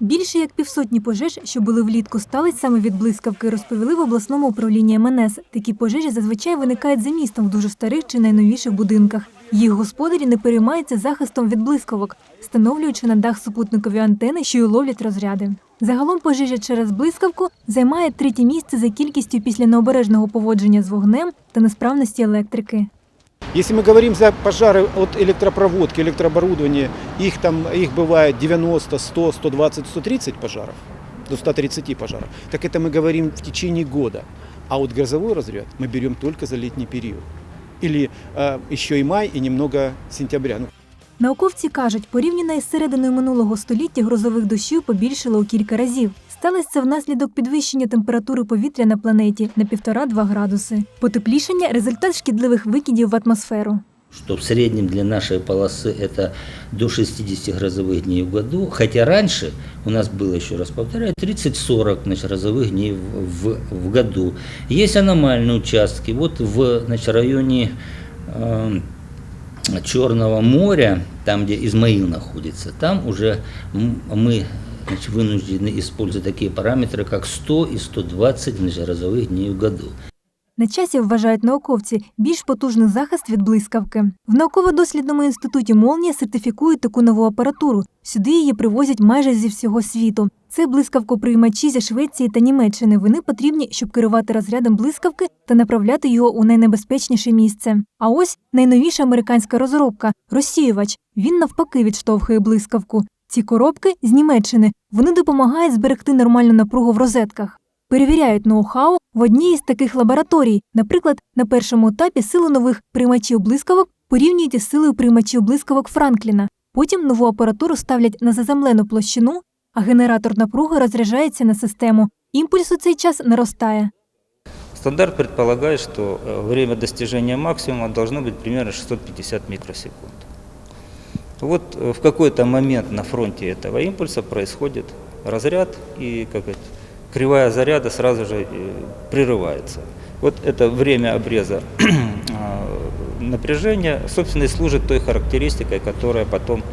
Більше як півсотні пожеж, що були влітку, стались саме від блискавки, розповіли в обласному управлінні МНС. Такі пожежі зазвичай виникають за містом в дуже старих чи найновіших будинках. Їх господарі не переймаються захистом від блискавок, встановлюючи на дах супутникові антени, що й ловлять розряди. Загалом пожежа через блискавку займає третє місце за кількістю після необережного поводження з вогнем та несправності електрики. Если мы говорим за пожары от электропроводки, электрооборудования, их там их бывает 90, 100, 120, 130 пожаров, до 130 пожаров. Так это мы говорим в течение года. А вот грозовой разряд мы берем только за летний период. Или э, еще и май, и немного сентября. Ну, Науковці кажуть, порівняно із серединою минулого століття грозових дощів побільшало у кілька разів. Сталося це внаслідок підвищення температури повітря на планеті на 1,5-2 градуси. Потеплішання результат шкідливих викидів в атмосферу. что в среднем для нашей полосы это до 60 грозовых дней в году, хотя раньше у нас было, еще раз повторяю, 30-40 значит, грозовых дней в, в, в году. Есть аномальные участки, вот в значит, районе э, Черного моря, там, где Измаил находится, там уже м- мы значит, вынуждены использовать такие параметры, как 100 и 120 значит, грозовых дней в году. На часі вважають науковці більш потужний захист від блискавки. В науково-дослідному інституті Молнія сертифікують таку нову апаратуру. Сюди її привозять майже зі всього світу. Це блискавкоприймачі зі Швеції та Німеччини. Вони потрібні, щоб керувати розрядом блискавки та направляти його у найнебезпечніше місце. А ось найновіша американська розробка розсіювач. Він навпаки відштовхує блискавку. Ці коробки з Німеччини вони допомагають зберегти нормальну напругу в розетках. Перевіряють ноу-хау в одній із таких лабораторій. Наприклад, на першому етапі силу нових приймачів блискавок порівнюють із силою приймачів блискавок Франкліна. Потім нову апаратуру ставлять на заземлену площину, а генератор напруги розряджається на систему. Імпульс у цей час наростає. Стандарт предполагает, что э, время достижения максимума должно быть примерно 650 микросекунд. Вот э, в какой-то момент на фронте этого импульса происходит разряд, и как это, кривая заряда сразу же э, прерывается. Вот это время обреза а, напряжения, собственно, и служит той характеристикой, которая потом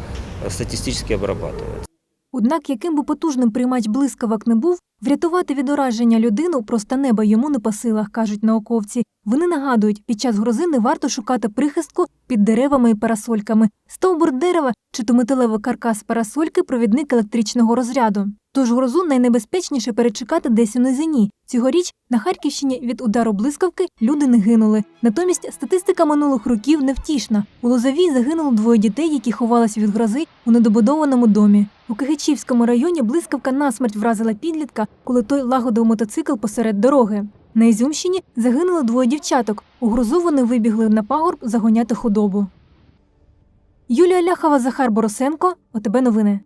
э, статистически обрабатывается. Однак, яким би потужним приймач блискавок не був, врятувати від ураження людину просто неба йому не по силах, кажуть науковці. Вони нагадують, під час грози не варто шукати прихистку під деревами і парасольками. Стовбур дерева чи то металевий каркас парасольки провідник електричного розряду. Тож грозу найнебезпечніше перечекати десь у низині. Цьогоріч на Харківщині від удару блискавки люди не гинули. Натомість статистика минулих років невтішна. У Лозовій загинуло двоє дітей, які ховалися від грози у недобудованому домі. У Кигичівському районі блискавка насмерть вразила підлітка, коли той лагодив мотоцикл посеред дороги. На Ізюмщині загинуло двоє дівчаток. У грозу вони вибігли на пагорб загоняти худобу. Юлія Ляхова, Захар Боросенко. ОТБ новини.